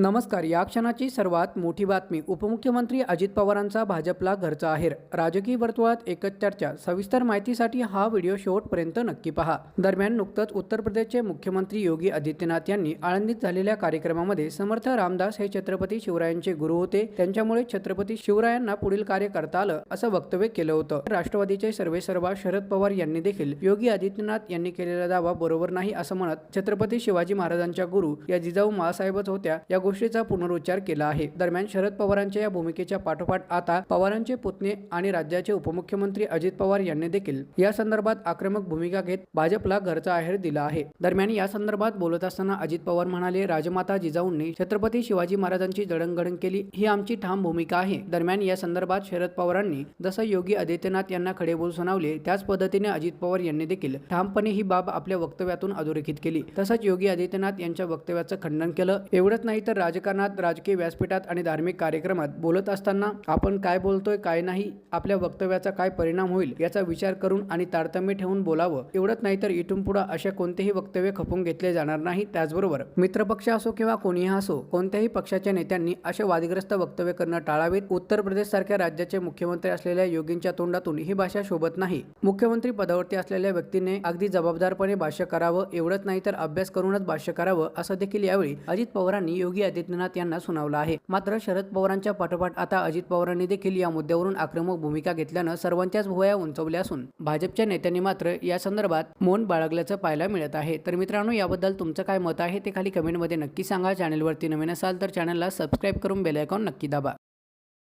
नमस्कार या क्षणाची सर्वात मोठी बातमी. उपमुख्यमंत्री अजित पवारांचा भाजपला घरचा आहेर. राजकीय वर्तुळात एकच चर्चा. सविस्तर माहितीसाठी हा व्हिडिओ शेवटपर्यंत नक्की पहा. दरम्यान नुकतंच उत्तर प्रदेशचे मुख्यमंत्री योगी आदित्यनाथ यांनी आळंदीत झालेल्या कार्यक्रमामध्ये समर्थ रामदास हे छत्रपती शिवरायांचे गुरु होते. त्यांच्यामुळे छत्रपती शिवरायांना पुढील कार्य करता आलं असं वक्तव्य केलं होतं. राष्ट्रवादीचे सर्वेसर्वा शरद पवार यांनी देखील योगी आदित्यनाथ यांनी केलेला दावा बरोबर नाही असं म्हणत छत्रपती शिवाजी महाराजांच्या गुरु या जिजाऊ मासाहेबच होत्या. या गोष्टीचा पुनरुच्चार केला आहे. दरम्यान शरद पवारांच्या या भूमिकेच्या पाठोपाठ आता पवारांचे पुतणे आणि राज्याचे उपमुख्यमंत्री अजित पवार यांनी देखील या संदर्भात आक्रमक भूमिका घेत भाजपला घरचा आहेर दिला आहे. दरम्यान या संदर्भात बोलत असताना अजित पवार म्हणाले राजमाता जिजाऊंनी छत्रपती शिवाजी महाराजांची जडणघडण केली ही आमची ठाम भूमिका आहे. दरम्यान या संदर्भात शरद पवारांनी जसं योगी आदित्यनाथ यांना खडेबोल सुनावले त्याच पद्धतीने अजित पवार यांनी देखील ठामपणे ही बाब आपल्या वक्तव्यातून अधोरेखित केली. तसंच योगी आदित्यनाथ यांच्या वक्तव्याचं खंडन केलं. एवढंच नाही तर राजकारणात राजकीय व्यासपीठात आणि धार्मिक कार्यक्रमात बोलत असताना आपण काय बोलतोय काय नाही आपल्या वक्तव्याचा काय परिणाम होईल याचा विचार करून आणि तारतम्य ठेवून बोलावं. एवढंच नाही तर इथून पुढे अशा कोणतेही वक्तव्य खपून घेतले जाणार नाही. त्याचबरोबर मित्रपक्ष असो किंवा कोणीही असो कोणत्याही पक्षाच्या नेत्यांनी असे वादग्रस्त वक्तव्य करणं टाळावेत. उत्तर प्रदेश सारख्या राज्याचे मुख्यमंत्री असलेल्या योगींच्या तोंडातून ही भाषा शोभत नाही. मुख्यमंत्री पदावरती असलेल्या व्यक्तीने अगदी जबाबदारपणे भाष्य करावं. एवढंच नाही तर अभ्यास करूनच भाष्य करावं असं देखील यावेळी अजित पवारांनी योगी आदित्यनाथ यांना सुनावलं आहे. मात्र शरद पवारांच्या पाठोपाठ आता अजित पवारांनी देखील या मुद्द्यावरून आक्रमक भूमिका घेतल्यानं सर्वांच्याच भुवया उंचवल्या असून भाजपच्या नेत्यांनी मात्र या संदर्भात मौन बाळगल्याचं पाहायला मिळत आहे. तर मित्रांनो याबद्दल तुमचं काय मत आहे ते खाली कमेंटमध्ये नक्की सांगा. चॅनलवरती नवीन असाल तर चॅनलला सबस्क्राईब करून बेलायकॉन नक्की दाबा.